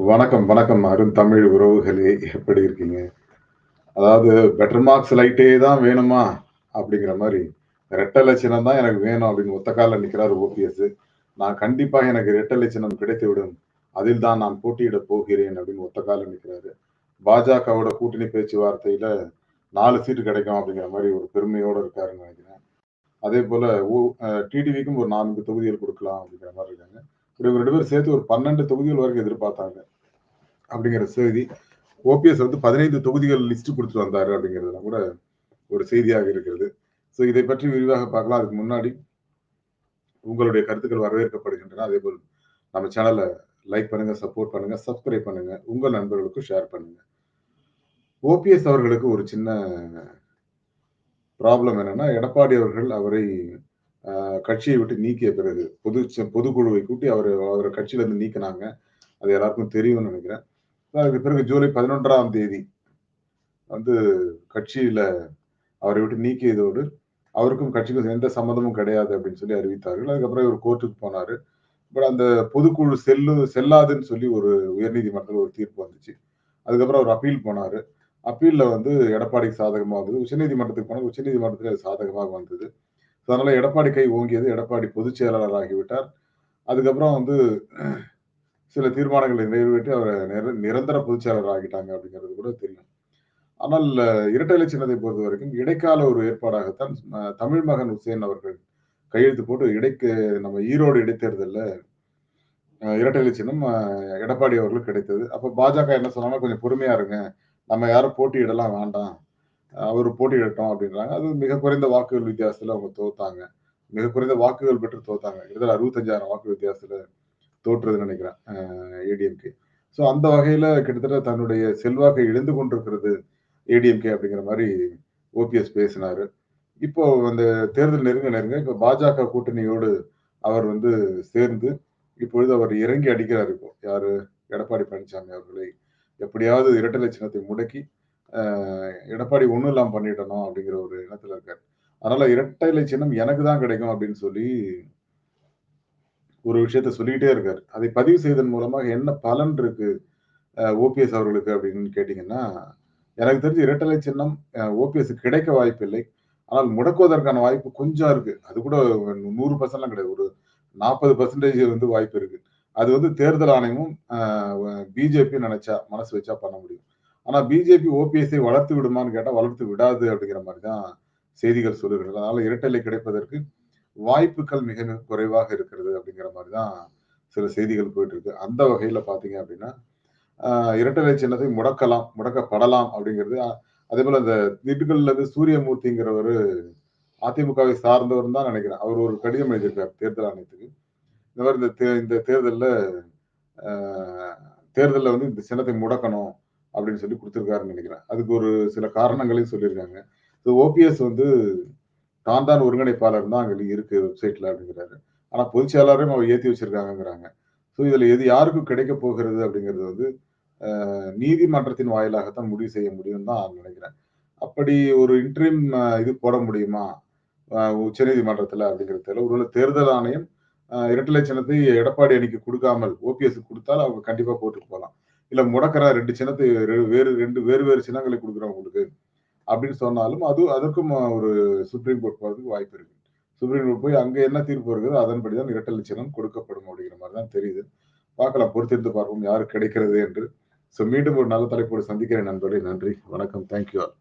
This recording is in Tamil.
வணக்கம், வணக்கம். அருந்தமிழ் உறவுகளே! எப்படி இருக்கீங்க? அதாவது பெட்டர் மார்க்ஸ் லைட்டே தான் வேணுமா? அப்படிங்கிற மாதிரி "ரெட்டை லட்சணம் தான் எனக்கு வேணும்" அப்படின்னு ஒத்த கால்ல நிக்கிறாரு ஓபிஎஸ். "நான் கண்டிப்பாக எனக்கு ரெட்ட லட்சணம் கிடைத்துவிடும். அதில் தான் நான் போட்டியிட போகிறேன்" அப்படின்னு ஒத்த நிற்கிறாரு நிக்கிறாரு. பாஜகவோட கூட்டணி பேச்சுவார்த்தையில நாலு சீட்டு கிடைக்கும் அப்படிங்கிற மாதிரி ஒரு பெருமையோடு இருக்காருன்னு அதே அதேபோல ஓ டிடிவிக்கும் ஒரு நான்கு தொகுதிகள் கொடுக்கலாம் அப்படிங்கிற மாதிரி இருக்காங்க. இவங்க 2 பேரும் சேர்த்து ஒரு 12 தொகுதிகள் வரைக்கும் எதிர்பார்த்தாங்க. அப்படிங்கிற செய்தி. ஓபிஎஸ் வந்து 15 தொகுதிகள் லிஸ்ட் கொடுத்துட்டு வந்தாரு அப்படிங்கிறதுலாம் கூட ஒரு செய்தியாக இருக்கிறது. ஸோ இதை பற்றி விரிவாக பார்க்கலாம். அதுக்கு முன்னாடி உங்களுடைய கருத்துக்கள் வரவேற்கப்படுகின்றன. அதே போல் நம்ம சேனலை லைக் பண்ணுங்க, சப்போர்ட் பண்ணுங்க, சப்ஸ்கிரைப் பண்ணுங்க. உங்கள் நண்பர்களுக்கும் ஷேர் பண்ணுங்க. ஓபிஎஸ் அவர்களுக்கு ஒரு சின்ன ப்ராப்ளம் என்னன்னா, எடப்பாடி அவர்கள் அவரை கட்சியை விட்டு நீக்கிய பிறகு, பொது பொதுக்குழுவை கூட்டி அவர் அவர கட்சியிலருந்து நீக்கினாங்க அது எல்லாருக்கும் தெரியும்னு நினைக்கிறேன் அதுக்கு பிறகு ஜூலை 11ஆம் தேதி வந்து கட்சியில அவரை விட்டு நீக்கியதோடு, அவருக்கும் கட்சிக்கும் எந்த சம்மந்தமும் கிடையாது அப்படின்னு சொல்லி அறிவித்தார்கள். அதுக்கப்புறம் இவர் கோர்ட்டுக்கு போனாரு. பட் அந்த பொதுக்குழு செல்லு செல்லாதுன்னு சொல்லி ஒரு உயர்நீதிமன்றத்தில் ஒரு தீர்ப்பு வந்துச்சு. அதுக்கப்புறம் அவர் அப்பீல் போனார் அப்பீலில் வந்து எடப்பாடிக்கு சாதகமாக வந்தது. உச்சநீதிமன்றத்துக்கு போனால் உச்சநீதிமன்றத்தில் அது சாதகமாக வந்தது. அதனால எடப்பாடி கை ஓங்கியது. எடப்பாடி பொதுச் செயலாளர் ஆகிவிட்டார். அதுக்கப்புறம் வந்து சில தீர்மானங்களை நிறைவேற்றி அவர் நிர நிரந்தர பொதுச் செயலாளர் ஆகிட்டாங்க அப்படிங்கிறது கூட தெரியும். ஆனால் இரட்டை இலை சின்னத்தை பொறுத்தவரைக்கும் இடைக்கால ஒரு ஏற்பாடாகத்தான் தமிழ் மகன் உசேன் அவர்கள் கையெழுத்து போட்டு இடைக்கு நம்ம ஈரோடு இடைத்தேர்தலில் இரட்டை இலை சின்னம் எடப்பாடி அவர்களுக்கு கிடைத்தது. அப்போ பாஜக என்ன சொன்னாங்கன்னா, "கொஞ்சம் பொறுமையா இருங்க. நம்ம யாரும் போட்டியிடலாம் வேண்டாம். அவர் போட்டியிடட்டும்" அப்படின்றாங்க. அது மிக குறைந்த வாக்குகள் வித்தியாசத்துல அவங்க தோத்தாங்க. மிக குறைந்த வாக்குகள் பெற்று தோத்தாங்க. கிட்டத்தட்ட 65,000 வாக்கு வித்தியாசத்துல தோற்றுறதுன்னு நினைக்கிறேன் ஏடிஎம்கே. ஸோ அந்த வகையில கிட்டத்தட்ட தன்னுடைய செல்வாக்கை இழந்து கொண்டிருக்கிறது ஏடிஎம்கே அப்படிங்கிற மாதிரி ஓபிஎஸ் பேசினாரு. இப்போ அந்த தேர்தல் நெருங்க நெருங்க இப்போ பாஜக கூட்டணியோடு அவர் வந்து சேர்ந்து, இப்பொழுது அவர் இறங்கி அடிக்கிறார் இப்போ. யாரு? எடப்பாடி பழனிசாமி அவர்களை எப்படியாவது இரட்டை லட்சணத்தை முடக்கி, எடப்பாடி ஒன்றும் இல்லாமல் பண்ணிடணும் அப்படிங்கிற ஒரு எண்ணத்தில் இருக்கார் அதனால இரட்டை இலை சின்னம் எனக்கு தான் கிடைக்கும் அப்படின்னு சொல்லி ஒரு விஷயத்த சொல்லிக்கிட்டே இருக்கார் அதை பதிவு செய்ததன் மூலமாக என்ன பலன் இருக்கு ஓபிஎஸ் அவர்களுக்கு அப்படின்னு கேட்டிங்கன்னா எனக்கு தெரிஞ்சு இரட்டை இலை சின்னம் ஓபிஎஸ் கிடைக்க கிடைக்க வாய்ப்பில்லை. ஆனால் முடக்குவதற்கான வாய்ப்பு கொஞ்சம் இருக்கு. அது கூட நூறு பர்சன்ட்லாம் கிடையாது. ஒரு 40% வந்து வாய்ப்பு இருக்கு. அது வந்து தேர்தல் ஆணையமும் பிஜேபி நினைச்சா மனசு வச்சா பண்ண முடியும். ஆனா பிஜேபி ஓபிஎஸ்ஐ வளர்த்து விடுமான்னு கேட்டா, வளர்த்து விடாது அப்படிங்கிற மாதிரி தான் செய்திகள் சொல்லுகிறது. அதனால இரட்டலை கிடைப்பதற்கு வாய்ப்புகள் மிக மிக குறைவாக இருக்கிறது அப்படிங்கிற மாதிரி தான் சில செய்திகள் போயிட்டு இருக்கு. அந்த வகையில பார்த்தீங்க அப்படின்னா, இரட்டலை இரட்டை சின்னத்தை முடக்கலாம், முடக்கப்படலாம் அப்படிங்கிறது அதேபோல அந்த திண்டுக்கல்ல இருந்து அதிமுகவை சார்ந்தவர் தான் நினைக்கிறேன் அவர் ஒரு கடிதம் எழுதியிருக்கார் தேர்தல் ஆணையத்துக்கு. இந்த மாதிரி இந்த தே இந்த வந்து இந்த சின்னத்தை முடக்கணும் அப்படின்னு சொல்லி கொடுத்துருக்காருன்னு நினைக்கிறேன் அதுக்கு ஒரு சில காரணங்களையும் சொல்லியிருக்காங்க. ஸோ ஓபிஎஸ் வந்து தான் தான் ஒருங்கிணைப்பாளர் தான் அங்கே இருக்கு வெப்சைட்ல அப்படிங்கிறாரு. ஆனால் பொதுச் செயலாளரையும் அவர் ஏற்றி வச்சிருக்காங்கங்கிறாங்க. ஸோ இதில் எது யாருக்கும் கிடைக்கப் போகிறது அப்படிங்கிறது வந்து நீதிமன்றத்தின் வாயிலாகத்தான் முடிவு செய்ய முடியும் தான் நினைக்கிறேன் அப்படி ஒரு இன்ட்ரீம் இது போட முடியுமா? உச்ச நீதிமன்றத்தில் அப்படிங்கிறது தெரியல. ஒருவேளை தேர்தல் ஆணையம் அ இரட்டை எடப்பாடி அணிக்கு கொடுக்காமல் ஓபிஎஸ்க்கு கொடுத்தால் அவங்க கண்டிப்பாக கோர்ட்டுக்கு போகலாம் இல்ல முடக்குறேன் 2 சின்னத்தை வேறு ரெண்டு வேறு வேறு சின்னங்களை கொடுக்குறோம் உங்களுக்கு. அப்படின்னு சொன்னாலும் அது அதற்கும் ஒரு சுப்ரீம் கோர்ட் போறதுக்கு வாய்ப்பு இருக்கு. சுப்ரீம் கோர்ட் போய் அங்க என்ன தீர்ப்பு வருகிறது அதன்படி தான் இரட்டை சின்னம் கொடுக்கப்படும் அப்படிங்கிற மாதிரி தான் தெரியுது. பார்க்கலாம் பொறுத்திருந்து பார்ப்போம் யாருக்கு கிடைக்கிறது என்று. ஸோ மீண்டும் ஒரு நல்ல தலைப்போடு சந்திக்கிறேன் நண்பர்களே. நன்றி. வணக்கம். Thank you all.